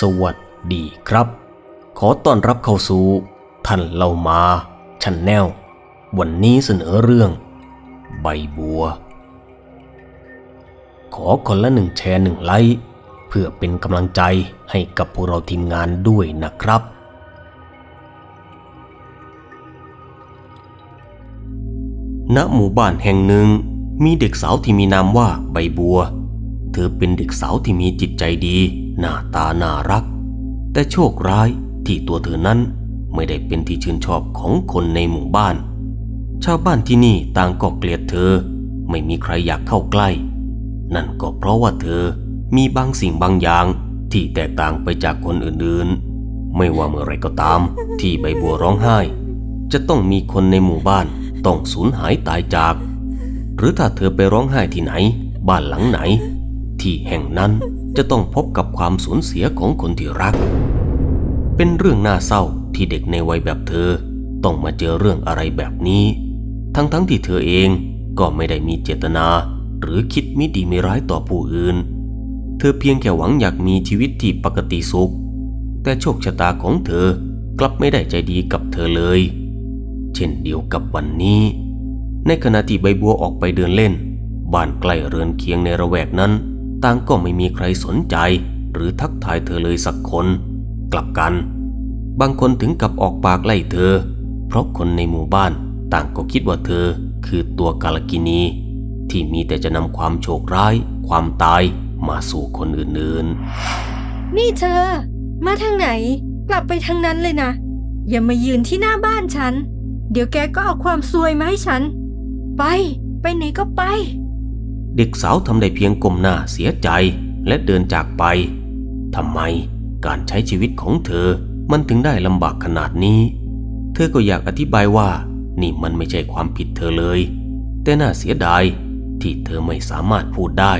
สวัสดีครับ ขอต้อนรับเข้าสู่ท่านเล่ามาชันแนลวันนี้เสนอเรื่อง ใบบัว ขอคนละหนึ่งแชร์หนึ่งไลค์เพื่อเป็นกำลังใจให้กับพวกเราทีมงานด้วยนะครับ ณหมู่บ้านแห่งหนึ่งมีเด็กสาวที่มีนามว่าใบบัว เธอเป็นเด็กสาวที่มีจิตใจดี หน้าตาน่ารัก แต่โชคร้ายที่ตัวเธอนั้นไม่ได้เป็นที่ชื่นชอบของคนในหมู่บ้าน ชาวบ้านที่นี่ต่างก็เกลียดเธอ ไม่มีใครอยากเข้าใกล้ นั่นก็เพราะว่าเธอมีบางสิ่งบางอย่างที่แตกต่างไปจากคนอื่นๆ ไม่ว่าเมื่อไรก็ตามที่ใบบัวร้องไห้ จะต้องมีคนในหมู่บ้านต้องสูญหายตายจาก หรือถ้าเธอไปร้องไห้ที่ไหน บ้านหลังไหน ที่แห่งนั้น จะต้องพบกับความสูญเสียของคนที่รัก เป็นเรื่องน่าเศร้าที่เด็กในวัยแบบเธอ ต้องมาเจอเรื่องอะไรแบบนี้ ทั้งๆทที่เธอเองก็ไม่ได้มีเจตนา หรือคิดมิดีไม่ร้ายต่อผู้อื่น เธอเพียงแค่หวังอยากมีชีวิตที่ปกติสุข แต่โชคชะตาของเธอกลับไม่ได้ใจดีกับเธอเลย เช่นเดียวกับวันนี้ ในขณะที่ใบบัวออกไปเดินเล่น บ้านใกล้เรือนเคียงในระแวกนั้น ต่างก็ไม่มีใครสนใจ หรือทักทายเธอเลยสักคน กลับกัน บางคนถึงกับออกปากไล่เธอ เพราะคนในหมู่บ้านต่างก็คิดว่าเธอคือตัวกาลกินี ที่มีแต่จะนำความโชคร้าย ความตายมาสู่คนอื่นๆ นี่เธอ มาทางไหน กลับไปทางนั้นเลยนะ อย่ามายืนที่หน้าบ้านฉัน เดี๋ยวแกก็เอาความซวยมาให้ฉัน ไป ไปไหนก็ไป เด็กสาวทำได้เพียงก้มหน้าเสียใจและเดินจากไปทำไมการใช้ชีวิตของเธอมันถึงได้ลำบากขนาดนี้ เธอก็อยากอธิบายว่า นี่มันไม่ใช่ความผิดเธอเลย แต่น่าเสียดายที่เธอไม่สามารถพูดได้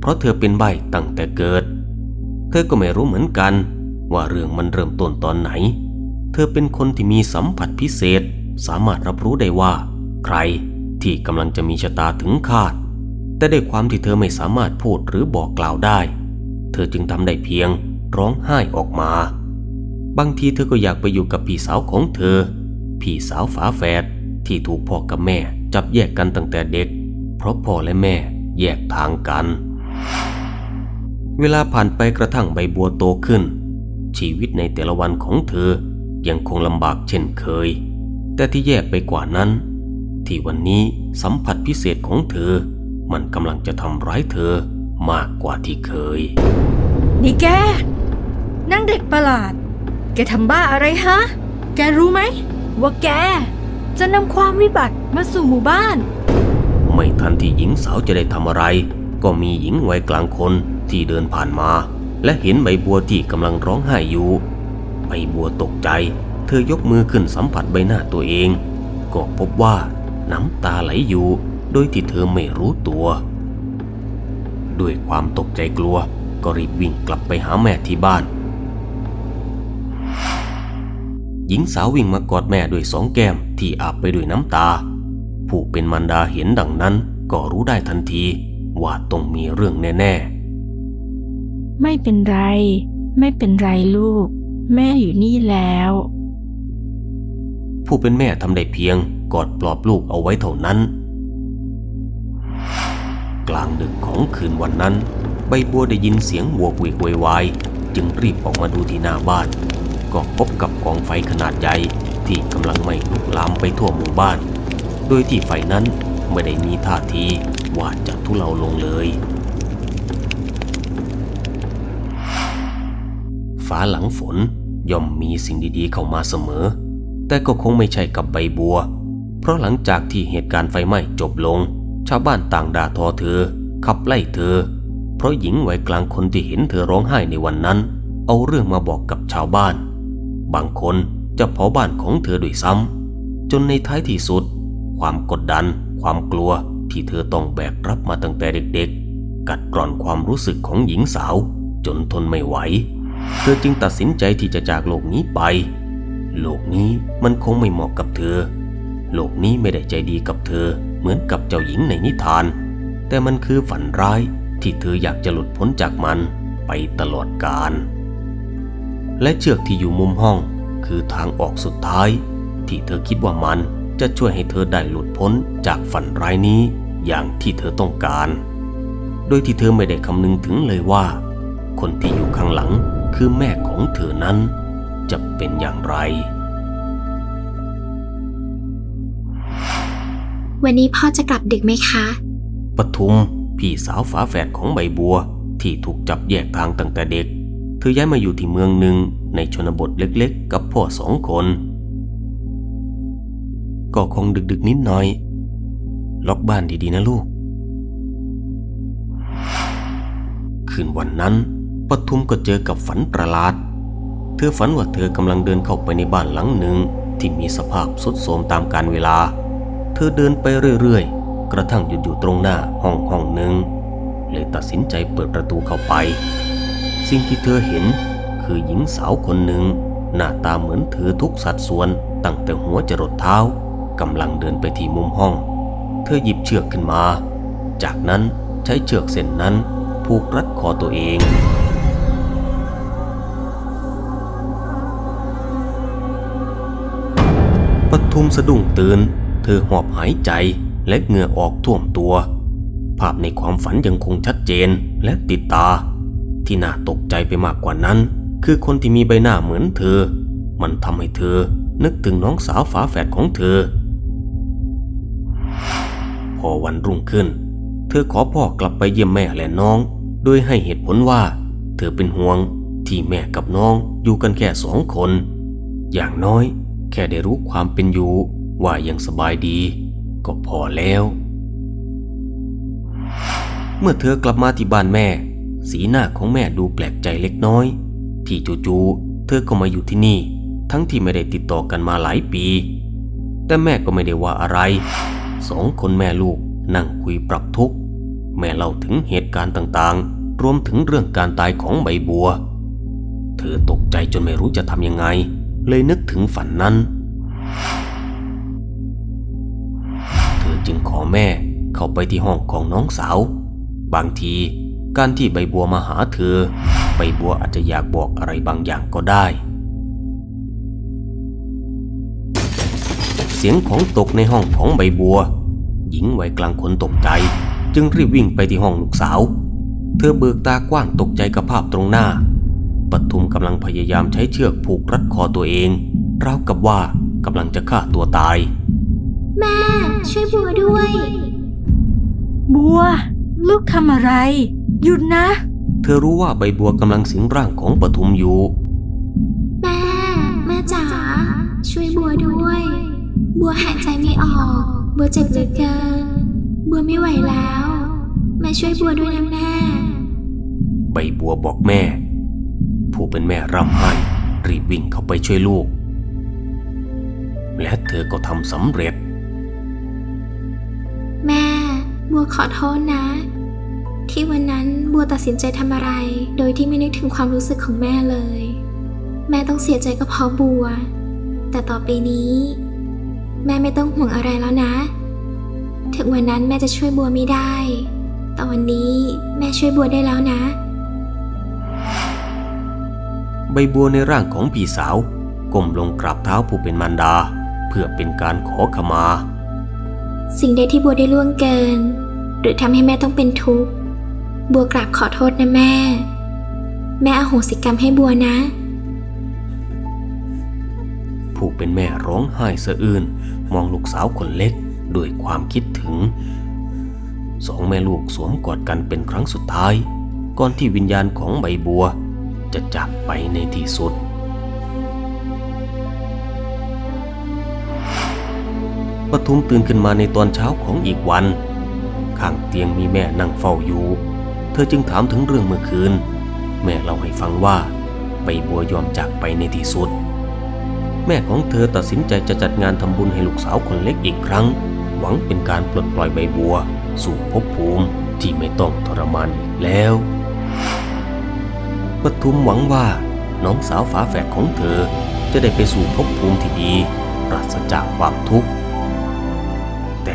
เพราะเธอเป็นใบตั้งแต่เกิด เธอก็ไม่รู้เหมือนกัน ว่าเรื่องมันเริ่มต้นตอนไหน เธอเป็นคนที่มีสัมผัสพิเศษ สามารถรับรู้ได้ว่า ใครที่กำลังจะมีชะตาถึงคาด แต่ด้วยความที่เธอไม่สามารถพูดหรือบอกกล่าวได้ เธอจึงทำได้เพียงร้องไห้ออกมา บางทีเธอก็อยากไปอยู่กับพี่สาวของเธอ พี่สาวฝาแฝดที่ถูกพ่อกับแม่จับแยกกันตั้งแต่เด็ก เพราะพ่อและแม่แยกทางกัน เวลาผ่านไปกระทั่งใบบัวโตขึ้น ชีวิตในแต่ละวันของเธอยังคงลำบากเช่นเคย แต่ที่แย่ไปกว่านั้น ที่วันนี้สัมผัสพิเศษของเธอ มันกำลังจะทำร้ายเธอมากกว่าที่เคย นี่แก นั่งเด็กประหลาด แกทำบ้าอะไรฮะ แกรู้ไหม ว่าแก จะนำความวิบัติมาสู่หมู่บ้าน ไม่ทันที่หญิงสาวจะได้ทำอะไร ก็มีหญิงวัยกลางคนที่เดินผ่านมา และเห็นใบบัวที่กำลังร้องไห้อยู่ ใบบัวตกใจ เธอยกมือขึ้นสัมผัสใบหน้าตัวเอง ก็พบว่าน้ำตาไหลอยู่ โดยที่เธอไม่รู้ตัว ด้วยความตกใจกลัวก็รีบวิ่งกลับไปหาแม่ที่บ้าน หญิงสาววิ่งมากอดแม่ด้วยสองแก้มที่อาบไปด้วยน้ำตา ผู้เป็นมารดาเห็นดังนั้นก็รู้ได้ทันทีว่าต้องมีเรื่องแน่ไม่เป็นไร ไม่เป็นไรลูก แม่อยู่นี่แล้วๆผู้เป็นแม่ทำได้เพียงกอดปลอบลูกเอาไว้เท่านั้น กลางดึกของคืนวันนั้น ใบบัวได้ยินเสียงวัวกุยวยวายจึงรีบออกมาดูที่หน้าบ้าน ก็พบกับกองไฟขนาดใหญ่ที่กำลังไหม้ลุกลามไปทั่วหมู่บ้าน โดยที่ไฟนั้นไม่ได้มีท่าทีว่าจะทุเลาลงเลย ฟ้าหลังฝนย่อมมีสิ่งดีๆเข้ามาเสมอ แต่ก็คงไม่ใช่กับใบบัว เพราะหลังจากที่เหตุการณ์ไฟไหม้จบลง ชาวบ้านต่างด่าทอเธอ ขับไล่เธอ เพราะหญิงวัยกลางคนที่เห็นเธอร้องไห้ในวันนั้น เอาเรื่องมาบอกกับชาวบ้าน บางคนจะเผาบ้านของเธอด้วยซ้ำจนในท้ายที่สุด ความกดดัน ความกลัวที่เธอต้องแบกรับมาตั้งแต่เด็กๆ กัดกร่อนความรู้สึกของหญิงสาว จนทนไม่ไหว เธอจึงตัดสินใจที่จะจากโลกนี้ไป โลกนี้มันคงไม่เหมาะกับเธอ โลกนี้ไม่ได้ใจดีกับเธอ เหมือนกับเจ้าหญิงในนิทาน แต่มันคือฝันร้ายที่เธออยากจะหลุดพ้นจากมันไปตลอดกาลและเชือกที่อยู่มุมห้องคือทางออกสุดท้าย ที่เธอคิดว่ามันจะช่วยให้เธอได้หลุดพ้นจากฝันร้ายนี้อย่างที่เธอต้องการ โดยที่เธอไม่ได้คำนึงถึงเลยว่า คนที่อยู่ข้างหลังคือแม่ของเธอนั้นจะเป็นอย่างไร วันนี้พ่อจะกลับดึกไหมคะ ปทุม พี่สาวฝาแฝดของใบบัว ที่ถูกจับแยกทางตั้งแต่เด็ก เธอย้ายมาอยู่ที่เมืองหนึ่งในชนบทเล็กๆ กับพ่อสองคน ก็คงดึกๆนิดหน่อย ล็อกบ้านดีๆนะลูก คืนวันนั้นปทุมก็เจอกับฝันประหลาด เธอฝันว่าเธอกำลังเดินเข้าไปในบ้านหลังหนึ่งที่มีสภาพทรุดโทรมตามกาลเวลา เธอเดินไปเรื่อยๆ กระทั่งหยุดอยู่ตรงหน้าห้องห้องหนึ่งเลยตัดสินใจเปิดประตูเข้าไป สิ่งที่เธอเห็นคือหญิงสาวคนหนึ่ง หน้าตาเหมือนเธอทุกสัดส่วนตั้งแต่หัวจรดเท้ากำลังเดินไปที่มุมห้อง เธอหยิบเชือกขึ้นมา จากนั้นใช้เชือกเส้นนั้นผูกรัดคอตัวเองปทุมสะดุ้งตื่น เธอหอบหายใจและเหงื่อออกท่วมตัว ภาพในความฝันยังคงชัดเจนและติดตา ที่น่าตกใจไปมากกว่านั้น คือคนที่มีใบหน้าเหมือนเธอ มันทำให้เธอนึกถึงน้องสาวฝาแฝดของเธอ พอวันรุ่งขึ้น เธอขอพ่อกลับไปเยี่ยมแม่และน้อง โดยให้เหตุผลว่า เธอเป็นห่วงที่แม่กับน้องอยู่กันแค่สองคน อย่างน้อยแค่ได้รู้ความเป็นอยู่ ว่ายังสบายดี ก็พอแล้ว เมื่อเธอกลับมาที่บ้านแม่ สีหน้าของแม่ดูแปลกใจเล็กน้อย ที่จู่ๆเธอก็มาอยู่ที่นี่ ทั้งที่ไม่ได้ติดต่อกันมาหลายปี แต่แม่ก็ไม่ได้ว่าอะไร สองคนแม่ลูกนั่งคุยปรับทุกข์แม่เล่าถึงเหตุการณ์ต่างๆ รวมถึงเรื่องการตายของใบบัว เธอตกใจจนไม่รู้จะทำยังไง เลยนึกถึงฝันนั้น จึงขอแม่เข้าไปที่ห้องของน้องสาว บางทีการที่ใบบัวมาหาเธอ ใบบัวอาจจะอยากบอกอะไรบางอย่างก็ได้ เสียงของตกในห้องของใบบัว หญิงวัยกลางคนตกใจ จึงรีบวิ่งไปที่ห้องลูกสาว เธอเบิกตากว้างตกใจกับภาพตรงหน้าปทุมกำลังพยายามใช้เชือกผูกรัดคอตัวเองราวกับว่ากำลังจะฆ่าตัวตาย แม่ ช่วยบัวด้วย บัว ลูกทำอะไร หยุดนะ เธอรู้ว่าใบบัวกำลังสิงร่างของปทุมอยู่ แม่ แม่จ๋าช่วยบัวด้วย บัวหายใจไม่ออก บัวเจ็บเหลือเกิน บัวไม่ไหวแล้ว แม่ช่วยบัวด้วยนะแม่ ใบบัวบอกแม่ ผู้เป็นแม่ร่ำไห้รีบวิ่งเข้าไปช่วยลูก และเธอก็ทำสำเร็จ แม่ บัวขอโทษนะ ที่วันนั้นบัวตัดสินใจทำอะไร โดยที่ไม่นึกถึงความรู้สึกของแม่เลย แม่ต้องเสียใจก็เพราะบัว แต่ต่อไปนี้ แม่ไม่ต้องห่วงอะไรแล้วนะ ถึงวันนั้นแม่จะช่วยบัวไม่ได้ แต่วันนี้แม่ช่วยบัวได้แล้วนะ ใบบัวในร่างของพี่สาวก้มลงกราบเท้าผู้เป็นมารดา เพื่อเป็นการขอขมา สิ่งใดที่บัวได้ล่วงเกิน หรือทำให้แม่ต้องเป็นทุกข์ บัวกราบขอโทษนะแม่ แม่อโหสิกรรมให้บัวนะ ผู้เป็นแม่ร้องไห้สะอื้นมองลูกสาวคนเล็กด้วยความคิดถึง สองแม่ลูกสวมกอดกันเป็นครั้งสุดท้าย ก่อนที่วิญญาณของใบบัว จะจากไปในที่สุด ปทุมตื่นขึ้นมาในตอนเช้าของอีกวัน ข้างเตียงมีแม่นั่งเฝ้าอยู่ เธอจึงถามถึงเรื่องเมื่อคืน แม่เล่าให้ฟังว่าใบบัวยอมจากไปในที่สุด แม่ของเธอตัดสินใจจะจัดงานทำบุญให้ลูกสาวคนเล็กอีกครั้ง หวังเป็นการปลดปล่อยใบบัว สู่ภพภูมิที่ไม่ต้องทรมานอีกแล้วปทุมหวังว่าน้องสาวฝาแฝดของเธอจะได้ไปสู่ภพภูมิที่ดีปราศจากความทุกข์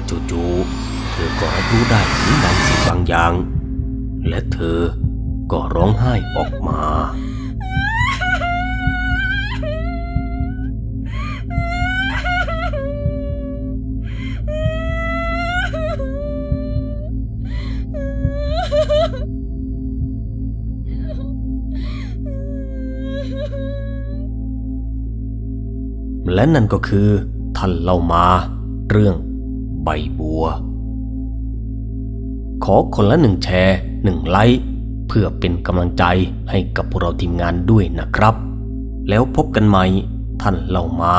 จู่ๆเธอก็รับรู้ได้ถึงบางสิ่งบางอย่าง และเธอก็ร้องไห้ออกมา และนั่นก็คือท่านเล่ามาเรื่อง บบัว ขอคนละหนึ่งแชร์หนึ่งไลค์เพื่อเป็นกำลังใจให้กับพวกเราทีมงานด้วยนะครับ แล้วพบกันใหม่ท่านเล่ามา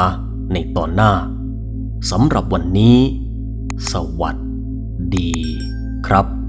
ในตอนหน้าสำหรับวันนี้ สวัสดีครับ